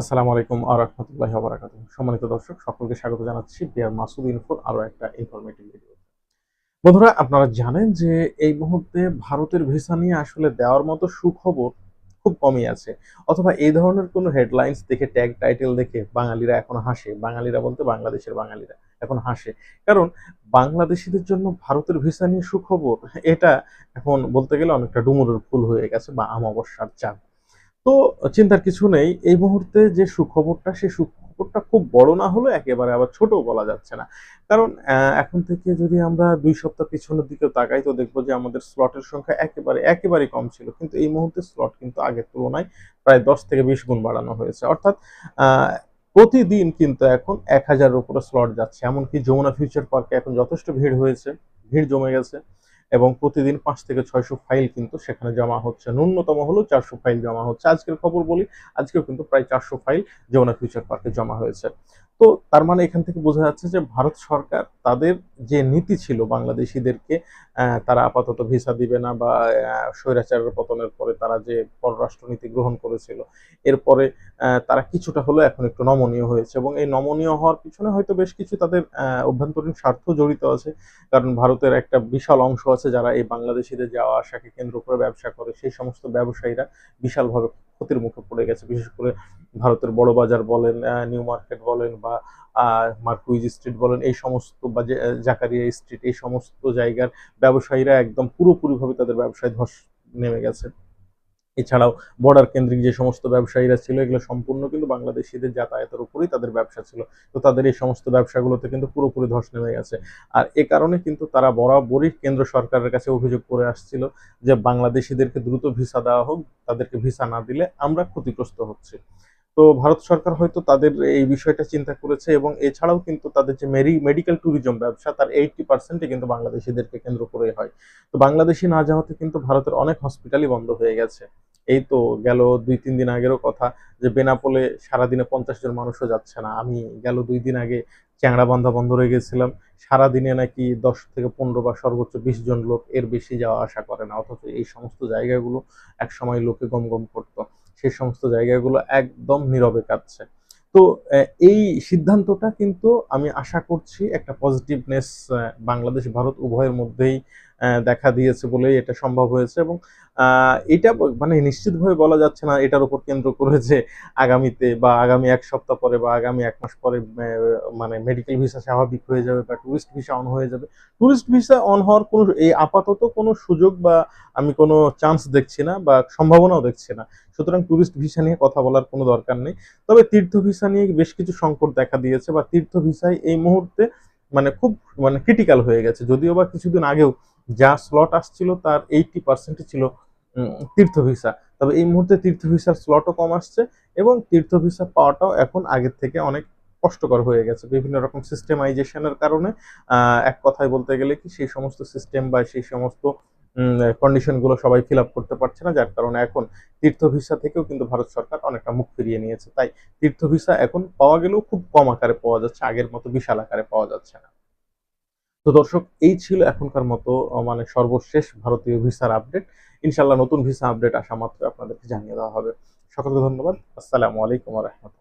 আসসালামু আলাইকুম আ রহমতুল্লাহি ওয়া বারাকাতুহু। সম্মানিত দর্শক, সকলকে স্বাগত জানাচ্ছি বিয়ার মাসুদ ইনফোর আরও একটা ইনফরমেটিভ ভিডিও বন্ধুরা, আপনারা জানেন যে এই মুহূর্তে ভারতের ভিসা নিয়ে আসলে দেওয়ার মতো সুখবর খুব কমই আছে। অথবা এই ধরনের কোনো হেডলাইন্স দেখে ট্যাগ টাইটেল দেখে বাঙালিরা এখন হাসে। বাঙালিরা বলতে বাংলাদেশের বাঙালিরা এখন হাসে। কারণ বাংলাদেশিদের জন্য ভারতের ভিসা নিয়ে সুখবর, এটা এখন বলতে গেলে অনেকটা ডুমুরের ফুল হয়ে গেছে বা আমাবস্যার চাঁদ। তো চিন্তার কিছু নেই। এই মুহূর্তে যে সুখবরটা, সেই সুখবরটা খুব বড় না হলেও একেবারে আবার ছোট বলা যাচ্ছে না। কারণ এখন থেকে যদি আমরা দুই সপ্তাহ পিছনের দিকে তাকাই, তো দেখব যে আমাদের স্লটের সংখ্যা একেবারে একেবারে কম ছিল। কিন্তু এই মুহূর্তে স্লট কিন্তু আগের তুলনায় প্রায় দশ থেকে বিশ গুণ বাড়ানো হয়েছে। অর্থাৎ প্রতিদিন কিন্তু এখন এক হাজারের উপরে স্লট যাচ্ছে। এমনকি যমুনা ফিউচার পার্কে এখন যথেষ্ট ভিড় হয়েছে। ভিড় জমে গেছে। এবং প্রতিদিন পাঁচ থেকে ছয়শো ফাইল কিন্তু সেখানে জমা হচ্ছে। ন্যূনতম হলো চারশো ফাইল জমা হচ্ছে। আজকের খবর বলি, আজকেও কিন্তু প্রায় চারশো ফাইল যমুনা ফিউচার পার্কে জমা হয়েছে। তো তার মানে এখান থেকে বোঝা যাচ্ছে যে ভারত সরকার তাদের যে নীতি ছিল বাংলাদেশিদেরকে তারা আপাতত ভিসা দিবে না বা স্বৈরাচারের পতনের পরে তারা যে পররাষ্ট্র নীতি গ্রহণ করেছিল, এরপরে তারা কিছুটা হলো এখন একটু নমনীয় হয়েছে এবং এই নমনীয় হওয়ার পিছনে হয়তো বেশ কিছু তাদের অভ্যন্তরীণ স্বার্থ জড়িত আছে। কারণ ভারতের একটা বিশাল অংশ আছে যারা এই বাংলাদেশিদের যাওয়া আসাকে কেন্দ্র করে ব্যবসা করে, সেই সমস্ত ব্যবসায়ীরা বিশালভাবে ক্ষতির মুখে পড়ে গেছে। বিশেষ করে ভারতের বড় বাজার বলেন নিউ মার্কেট বলেন বা মার্কুইজ স্ট্রিট বলেন, এই সমস্ত বা জাকারিয়া স্ট্রিট, এই সমস্ত জায়গার ব্যবসায়ীরা একদম পুরোপুরিভাবে তাদের ব্যবসায় ধস নেমে গেছে। এছাড়াও বর্ডার কেন্দ্রিক যে সমস্ত ব্যবসায়ীরা ছিল, এগুলো সম্পূর্ণ কিন্তু বাংলাদেশিদের যাতায়াতের উপরেই তাদের ব্যবসা ছিল। তো তাদের এই সমস্ত ব্যবসাগুলোতে কিন্তু পুরোপুরি ধস নেমে গেছে। আর এ কারণে কিন্তু তারা বরাবরই কেন্দ্র সরকারের কাছে অভিযোগ করে আসছিল যে বাংলাদেশিদেরকে দ্রুত ভিসা দেওয়া হোক, তাদেরকে ভিসা না দিলে আমরা ক্ষতিগ্রস্ত হচ্ছি। তো ভারত সরকার হয়তো তাদের এই বিষয়টা চিন্তা করেছে এবং এছাড়াও কিন্তু তাদের যে মেরি মেডিকেল ট্যুরিজম ব্যবসা, তার এইটটি পার্সেন্টই কিন্তু বাংলাদেশিদেরকে কেন্দ্র করে হয়। তো বাংলাদেশি না যাওয়াতে কিন্তু ভারতের অনেক হসপিটালই বন্ধ হয়ে গেছে। এই তো গেল দুই, তিন দিন আগেরও কথা যে বেনাপোলে সারাদিনে পঞ্চাশ জন মানুষও যাচ্ছে না। আমি গেল দুই দিন আগে চ্যাংড়াবান্ধা বন্ধ রয়ে গেছিলাম। সারাদিনে নাকি দশ থেকে পনেরো বা সর্বোচ্চ বিশ জন লোক এর বেশি যাওয়া আসা করে না। অথচ এই সমস্ত জায়গাগুলো এক সময় লোকে গম গম করতো। সেই সমস্ত জায়গাগুলো একদম নীরবে কাটছে তো এই সিদ্ধান্তটা কিন্তু আমি আশা করছি একটা পজিটিভনেস বাংলাদেশ ভারত উভয়ের মধ্যেই দেখা দিয়েছে বলেই এটা সম্ভব হয়েছে এবং এটা মানে নিশ্চিতভাবে বলা যাচ্ছে না এটার উপর কেন্দ্র করে যে আগামীতে বা আগামী এক সপ্তাহ পরে বা আগামী এক মাস পরে মানে মেডিকেল ভিসা স্বাভাবিক হয়ে যাবে বা টুরিস্ট ভিসা অন হয়ে যাবে। টুরিস্ট ভিসা অন হওয়ার কোনো, এই আপাতত কোনো সুযোগ বা আমি কোনো চান্স দেখছি না বা সম্ভাবনাও দেখছি না। সুতরাং টুরিস্ট ভিসা নিয়ে কথা বলার কোনো দরকার নেই। তবে তীর্থ ভিসা নিয়ে বেশ কিছু সংকট দেখা দিয়েছে বা তীর্থ ভিসায় এই মুহূর্তে মানে খুব মানে ক্রিটিক্যাল হয়ে গেছে। যদিও বা কিছুদিন আগেও যা স্লট আসছিল তার এইটটি পার্সেন্টই ছিল তীর্থ ভিসা তবে এই মুহূর্তে তীর্থ ভিসার স্লটও কম আসছে এবং তীর্থ ভিসা পাওয়াটাও এখন আগের থেকে অনেক কষ্টকর হয়ে গেছে। বিভিন্ন রকম সিস্টেমাইজেশনের কারণে এক কথায় বলতে গেলে কি সেই সমস্ত সিস্টেম বা সেই সমস্ত কন্ডিশনগুলো সবাই ফিল আপ করতে পারছে না। যার কারণে এখন তীর্থ ভিসা থেকেও কিন্তু ভারত সরকার অনেকটা মুখ ফিরিয়ে নিয়েছে। তাই তীর্থ ভিসা এখন পাওয়া গেলেও খুব কম আকারে পাওয়া যাচ্ছে, আগের মতো বিশাল আকারে পাওয়া যাচ্ছে না। তো দর্শক, এই ছিল এখনকার মতো মানে সর্বশেষ ভারতীয় ভিসার আপডেট ইনশাল্লাহ নতুন ভিসা আপডেট আসা মাত্র আপনাদেরকে জানিয়ে দেওয়া হবে। সকলকে ধন্যবাদ। আসসালামু আলাইকুম রহমতুল্লাহ।